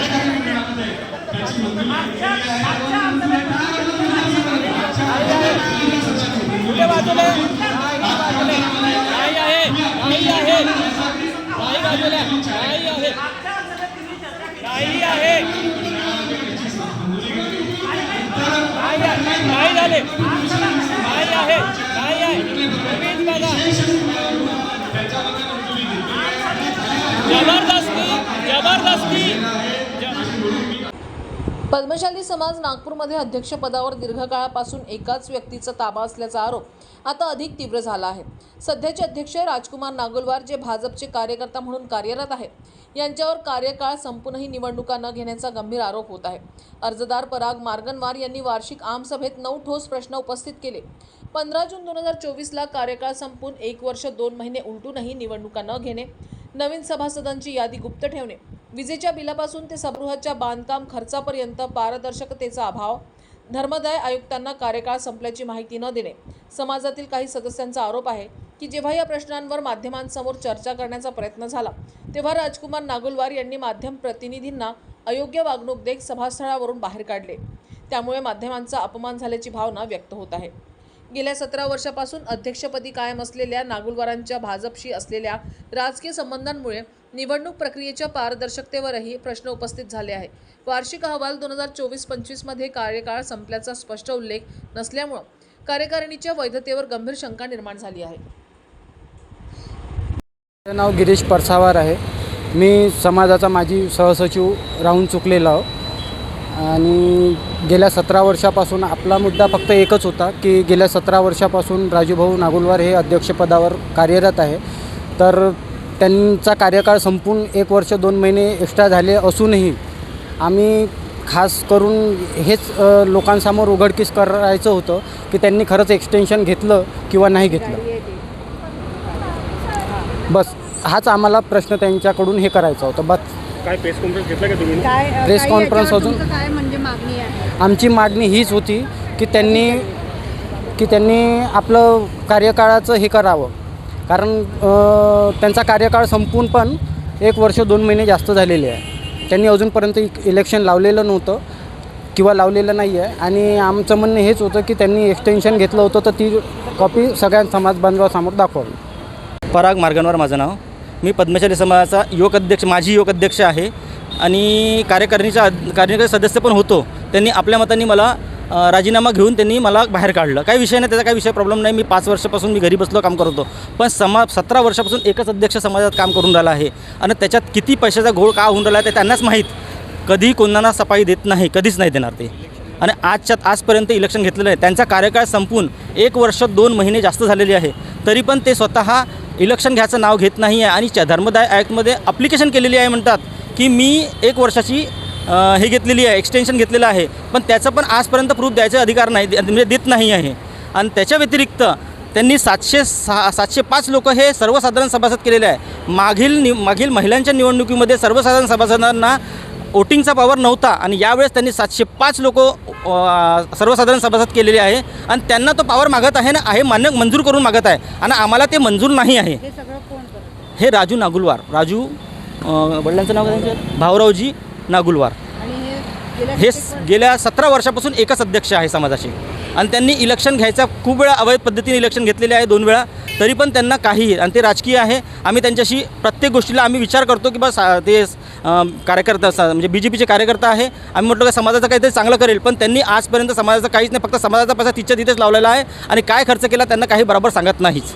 कार्यक्रम मिळालेले त्याची मंजुरी नाही झाले नाही आहे नाही आहे तुम्हीच बघा जबरदस्ती जबरदस्ती. पद्मशाली समाज नागपूरमध्ये अध्यक्षपदावर दीर्घकाळापासून एकाच व्यक्तीचा ताबा असल्याचा आरोप आता अधिक तीव्र झाला आहे. सध्याचे अध्यक्ष राजकुमार नागोलवार जे भाजपचे कार्यकर्ता म्हणून कार्यरत आहेत यांच्यावर कार्यकाळ संपूनही निवडणुका न घेण्याचा गंभीर आरोप होत आहे. अर्जदार पराग मार्गनवार यांनी वार्षिक आमसभेत नऊ ठोस प्रश्न उपस्थित केले. पंधरा जून दोन हजार चोवीसला कार्यकाळ संपून एक वर्ष दोन महिने उलटूनही निवडणुका न घेणे नवीन सभासदांची यादी गुप्त ठेवणे विजेच्या बिलापासून ते सभागृहाच्या बांधकाम खर्चापर्यंत पारदर्शकतेचा अभाव. धर्मदाय आयुक्तांना कार्यकाळ संपल्याची माहिती न देणे. समाजातील काही सदस्यांचा आरोप आहे की जेव्हा या प्रश्नांवर माध्यमांसमोर चर्चा करण्याचा प्रयत्न झाला तेव्हा राजकुमार नागुलवार यांनी माध्यम प्रतिनिधींना अयोग्य वागणूक देत सभास्थळावरून बाहेर काढले. त्यामुळे माध्यमांचा अपमान झाल्याची भावना व्यक्त होत आहे. गेल्या सतरा वर्षापासून अध्यक्षपदी कायम असलेल्या नागुलवारांच्या भाजपशी असलेल्या राजकीय संबंधांमुळे निवडणूक प्रक्रियेच्या पारदर्शकतेवरही प्रश्न उपस्थित झाले आहे वार्षिक अहवाल दोन हजार चोवीस पंचवीसमध्ये कार्यकाळ संपल्याचा स्पष्ट उल्लेख नसल्यामुळं कार्यकारिणीच्या वैधतेवर गंभीर शंका निर्माण झाली आहे. माझं नाव गिरीश परसावार आहे. मी समाजाचा माजी सहसचिव राहून चुकलेला आहो. आणि गेल्या सतरा वर्षापासून आपला मुद्दा फक्त एकच होता की गेल्या सतरा वर्षापासून राजूभाऊ नागुलवार हे अध्यक्षपदावर कार्यरत आहे. तर त्यांचा कार्यकाळ संपून एक वर्ष दोन महिने एक्स्ट्रा झाले असूनही आम्ही खास करून हेच लोकांसमोर उघडकीस करायचं होतं की त्यांनी खरंच एक्सटेन्शन घेतलं किंवा नाही घेतलं. बस हाच आम्हाला प्रश्न त्यांच्याकडून हे करायचा होता. बस. काय प्रेस कॉन्फरन्स घेतला का तुम्ही? काय अ, प्रेस काही कॉन्फरन्स याच्यावर अजून- तुमचं काय म्हणजे मागणी आहे? आमची मागणी हीच होती की त्यांनी की त्यांनी आपलं कार्यकाळाचं हे करावं. कारण अ, त्यांचा कार्यकाळ संपून पण एक वर्ष दोन महिने जास्त झालेले आहे. त्यांनी अजूनपर्यंत इक- इलेक्शन लावलेलं नव्हतं किंवा लावलेलं नाही आहे आणि आमचं म्हणणं हेच होतं की त्यांनी एक्सटेन्शन घेतलं होतं तर ती कॉपी सगळ्या समाज बांधवासमोर दाखवावी. पराग मार्गनवर माझं नाव. मी पद्मशाली समाजाचा युवक अध्यक्ष माजी युवक अध्यक्ष आहे. आणि कार्यकारिणीचा कार्यकारी सदस्य पण होतो. त्यांनी आपल्या मताने मला राजीनामा घेऊन त्यांनी मला बाहेर काढलं. काही विषय नाही त्याचा काही विषय प्रॉब्लेम नाही. मी पाच वर्षापासून मी घरी बसलो काम करतो पण समा सतरा वर्षापासून एकच अध्यक्ष समाजात काम करून राहिला आहे. आणि त्याच्यात किती पैशाचा घोळ का होऊन राहिला आहे ते त्यांनाच माहीत. कधी कोणाला सफाई देत नाही कधीच नाही देणार ते. आणि आजच्यात आजपर्यंत इलेक्शन घेतलेलं आहे. त्यांचा कार्यकाळ संपून एक वर्ष दोन महिने जास्त झालेले आहे. तरी पण ते स्वतः इलेक्शन घ्यायचं नाव घेत नाही आहे. आणि च्या धर्मदाय ॲक्टमध्ये अप्लिकेशन केलेली आहे म्हणतात की मी एक वर्षाची हे घेतलेली आहे एक्सटेन्शन घेतलेलं आहे. पण त्याचं पण आजपर्यंत प्रूफ द्यायचा अधिकार नाही म्हणजे देत नाही आहे. आणि त्याच्या व्यतिरिक्त त्यांनी सातशे सहा सातशे पाच लोक हे सर्वसाधारण सभासद केलेले आहे. मागील नि मागील महिलांच्या निवडणुकीमध्ये सर्वसाधारण सभासदांना वोटिंगचा पॉवर नव्हता आणि यावेळेस त्यांनी सातशे पाच लोक सर्वसाधारण सभासद केलेले आहे. आणि त्यांना तो पॉवर मागत आहे ना आहे मान्य मंजूर करून मागत आहे. आणि आम्हाला ते मंजूर नाही आहे. हे हे राजू नागुलवार. राजू वडिलांचं नाव त्यांचं? भाऊरावजी नागुलवार. हे गेल्या सतरा वर्षापासून एकच अध्यक्ष आहे समाजाचे. आणि त्यांनी इलेक्शन घ्यायचा खूप वेळा अवैध पद्धतीने इलेक्शन घेतलेले आहे दोन वेळा. तरी पण त्यांना काही आणि ते राजकीय आहे. आम्ही त्यांच्याशी प्रत्येक गोष्टीला आम्ही विचार करतो की आ, ते कार्यकर्ता असतात. म्हणजे बी जे पीचे कार्यकर्ता आहे. आम्ही म्हटलं की समाजाचं काहीतरी चांगलं करेल. पण त्यांनी आजपर्यंत समाजाचं काहीच नाही. फक्त समाजाचा पैसा तिच्या तिथेच लावलेला आहे. आणि काय खर्च केला त्यांना काही बरोबर सांगत नाहीच.